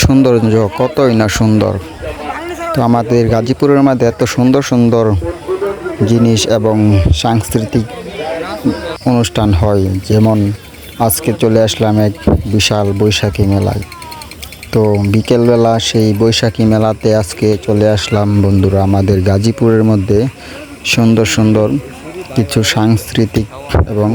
সৌন্দর্য কতই না সুন্দর। তো আমাদের গাজীপুরের মধ্যে এত সুন্দর সুন্দর জিনিস এবং সাংস্কৃতিক অনুষ্ঠান হয়, যেমন আজকে চলে আসলাম এক বিশাল বৈশাখী মেলায়। তো বিকেলবেলা সেই বৈশাখী মেলাতে আজকে চলে আসলাম বন্ধুরা আমাদের গাজীপুরের মধ্যে। সুন্দর সুন্দর কিছু সাংস্কৃতিক এবং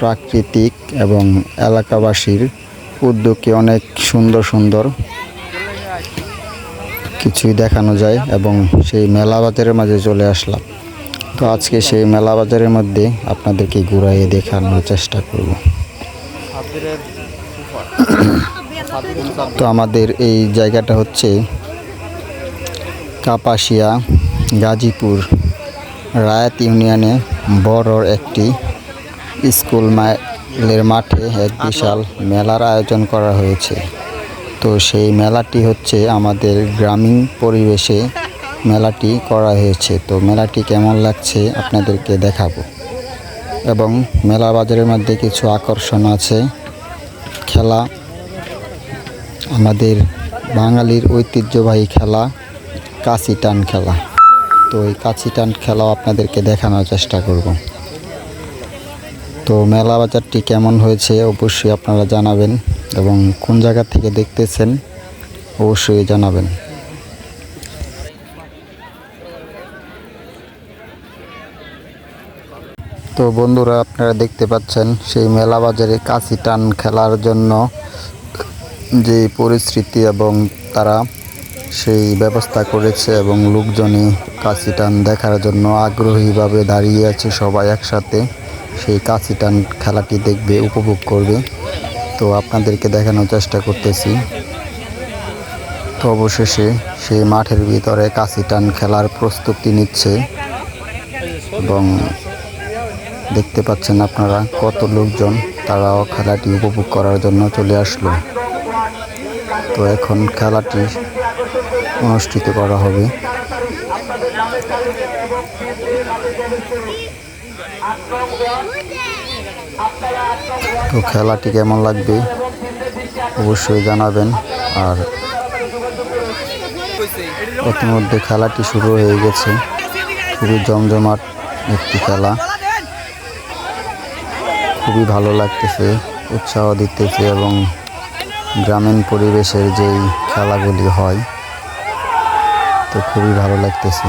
প্রাকৃতিক এবং এলাকাবাসীর উদ্যোগে অনেক সুন্দর সুন্দর কিছুই দেখানো যায় এবং সেই মেলা বাজারের মাঝে চলে আসলাম। তো আজকে সেই মেলা বাজারের মধ্যে আপনাদেরকে ঘুরাইয়ে দেখানোর চেষ্টা করব। তো আমাদের এই জায়গাটা হচ্ছে কাপাসিয়া, গাজীপুর, রায়াত ইউনিয়নে বড় একটি স্কুল মাঠে এক বিশাল মেলার আয়োজন করা হয়েছে। তো সেই মেলাটি হচ্ছে আমাদের গ্রামীণ পরিবেশে মেলাটি করা হয়েছে। তো মেলাটি কেমন লাগছে আপনাদেরকে দেখাবো। এবং মেলা বাজারের মধ্যে কিছু আকর্ষণ আছে। খেলা আমাদের বাঙালির ঐতিহ্যবাহী খেলা কাশি টান খেলা। তো এই কাছি টান খেলাও আপনাদেরকে দেখানোর চেষ্টা করব। তো মেলা বাজারটি কেমন হয়েছে অবশ্যই আপনারা জানাবেন এবং কোন জায়গা থেকে দেখতেছেন অবশ্যই জানাবেন। তো বন্ধুরা, আপনারা দেখতে পাচ্ছেন সেই মেলা বাজারে কাশি টান খেলার জন্য যে পরিস্থিতি এবং তারা সেই ব্যবস্থা করেছে এবং লোকজনই কাশি টান দেখার জন্য আগ্রহীভাবে দাঁড়িয়ে আছে সবাই একসাথে। সেই কাশি টান খেলাটি দেখবে, উপভোগ করবে। তো আপনাদেরকে দেখানোর চেষ্টা করতেছি। তো অবশেষে সেই মাঠের ভিতরে কাশি টান খেলার প্রস্তুতি নিচ্ছে। এবং দেখতে পাচ্ছেন আপনারা কত লোকজন তারাও খেলাটি উপভোগ করার জন্য চলে আসলো। তো এখন খেলাটি অনুষ্ঠিত করা হবে। তো খেলাটি কেমন লাগবে? অবশ্যই জানাবেন। আর ইতিমধ্যে খেলাটি শুরু হয়ে গেছে। খুবই জমজমাট একটি খেলা। খুবই ভালো লাগতেছে, উৎসাহ দিতেছে এবং গ্রামীণ পরিবেশের যেই খেলাগুলি হয়, তো খুবই ভালো লাগতেছে।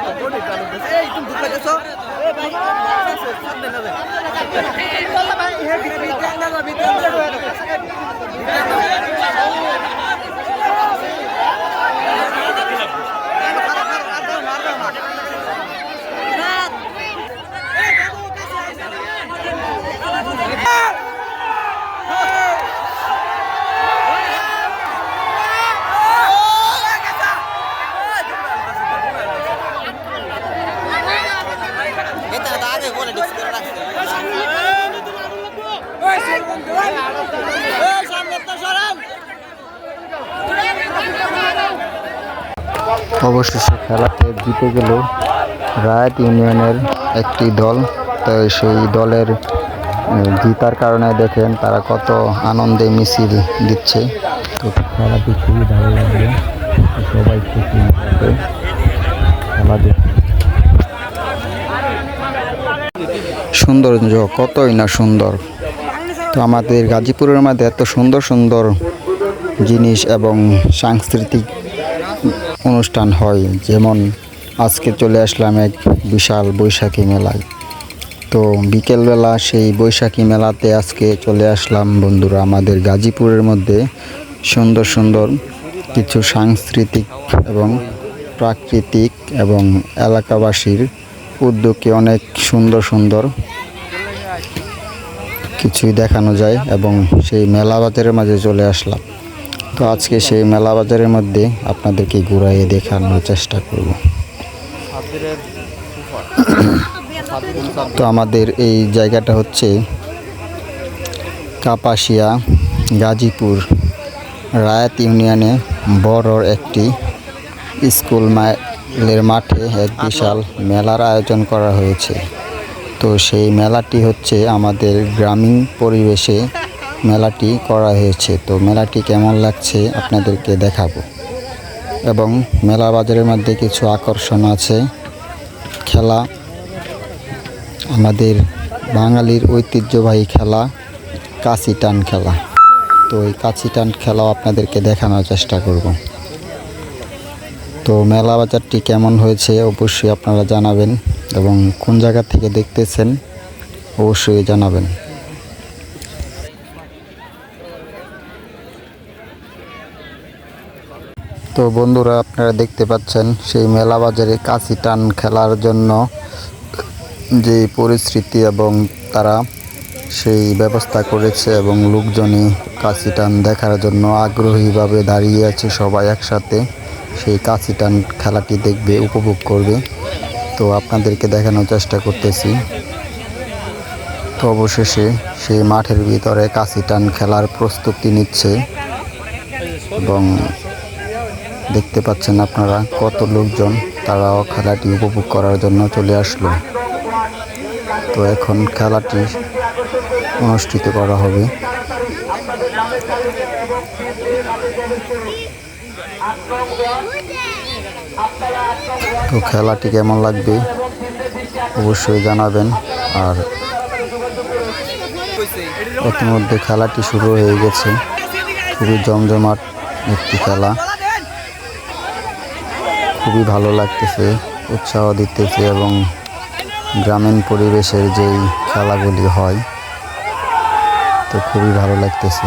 মধু খেলবে এই তুমি ঢুকে গেছো আগে বলে অবশেষে খেলাতে জিতে গেল রায়ত ইউনিয়নের একটি দল। তো সেই দলের জিতার কারণে দেখেন তারা কত আনন্দে মিছিল দিচ্ছে। তো খেলাটি খুবই ভালো লাগবে সবাই খুশি খেলা দেখে সৌন্দর্য কতই না সুন্দর। তো আমাদের গাজীপুরের মধ্যে এত সুন্দর সুন্দর জিনিস এবং সাংস্কৃতিক অনুষ্ঠান হয়, যেমন আজকে চলে আসলাম এক বিশাল বৈশাখী মেলায়। তো বিকেলবেলা সেই বৈশাখী মেলাতে আজকে চলে আসলাম বন্ধুরা আমাদের গাজীপুরের মধ্যে। সুন্দর সুন্দর কিছু সাংস্কৃতিক এবং প্রাকৃতিক এবং এলাকাবাসীর উদ্যোগে অনেক সুন্দর সুন্দর কিছুই দেখানো যায় এবং সেই মেলা বাজারের মাঝে চলে আসলাম। তো আজকে সেই মেলা বাজারের মধ্যে আপনাদেরকে ঘুরাইয়ে দেখানোর চেষ্টা করব। তো আমাদের এই জায়গাটা হচ্ছে কাপাসিয়া, গাজীপুর, রায়াত ইউনিয়নে বড় একটি স্কুল মাইলের মাঠে এক বিশাল মেলার আয়োজন করা হয়েছে। তো সেই মেলাটি হচ্ছে আমাদের গ্রামীণ পরিবেশে মেলাটি করা হয়েছে। তো মেলাটি কেমন লাগছে আপনাদেরকে দেখাবো। এবং মেলা বাজারের মধ্যে কিছু আকর্ষণ আছে। খেলা, আমাদের বাঙালির ঐতিহ্যবাহী খেলা কাশি টান খেলা। তো এই কাশি টান খেলাও আপনাদেরকে দেখানোর চেষ্টা করব। তো মেলা বাজারটি কেমন হয়েছে অবশ্যই আপনারা জানাবেন এবং কোন জায়গা থেকে দেখতেছেন অবশ্যই জানাবেন। তো বন্ধুরা, আপনারা দেখতে পাচ্ছেন সেই মেলা বাজারে কাশি টান খেলার জন্য যে পরিস্থিতি এবং তারা সেই ব্যবস্থা করেছে এবং লোকজনই কাশি টান দেখার জন্য আগ্রহীভাবে দাঁড়িয়ে আছে সবাই একসাথে। সেই কাশি টান খেলাটি দেখবে, উপভোগ করবে। তো আপনাদেরকে দেখানোর চেষ্টা করতেছি। তো অবশেষে সেই মাঠের ভিতরে কাশি টান খেলার প্রস্তুতি নিচ্ছে। এবং দেখতে পাচ্ছেন আপনারা কত লোকজন তারাও খেলাটি উপভোগ করার জন্য চলে আসলো। তো এখন খেলাটি অনুষ্ঠিত করা হবে। তো খেলাটি কেমন লাগবে? অবশ্যই জানাবেন। আর ইতিমধ্যে খেলাটি শুরু হয়ে গেছে। খুবই জমজমাট একটি খেলা। খুবই ভালো লাগতেছে, উৎসাহ দিতেছে এবং গ্রামীণ পরিবেশের যেই খেলাগুলি হয়, তো খুবই ভালো লাগতেছে।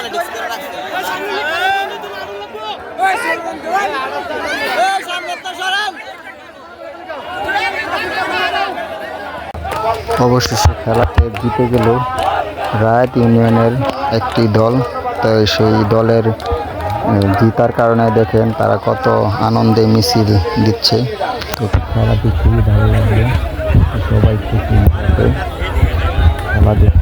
বলে করে রাখছে। সরাম অবশেষে খেলাতে জিতে গেল রায়াত ইউনিয়নের একটি দল। তো সেই দলের জিতার কারণে দেখেন তারা কত আনন্দে মিছিল দিচ্ছে। তো খেলাটি খুবই ভালো লাগবে সবাই খুশি খেলা দেখে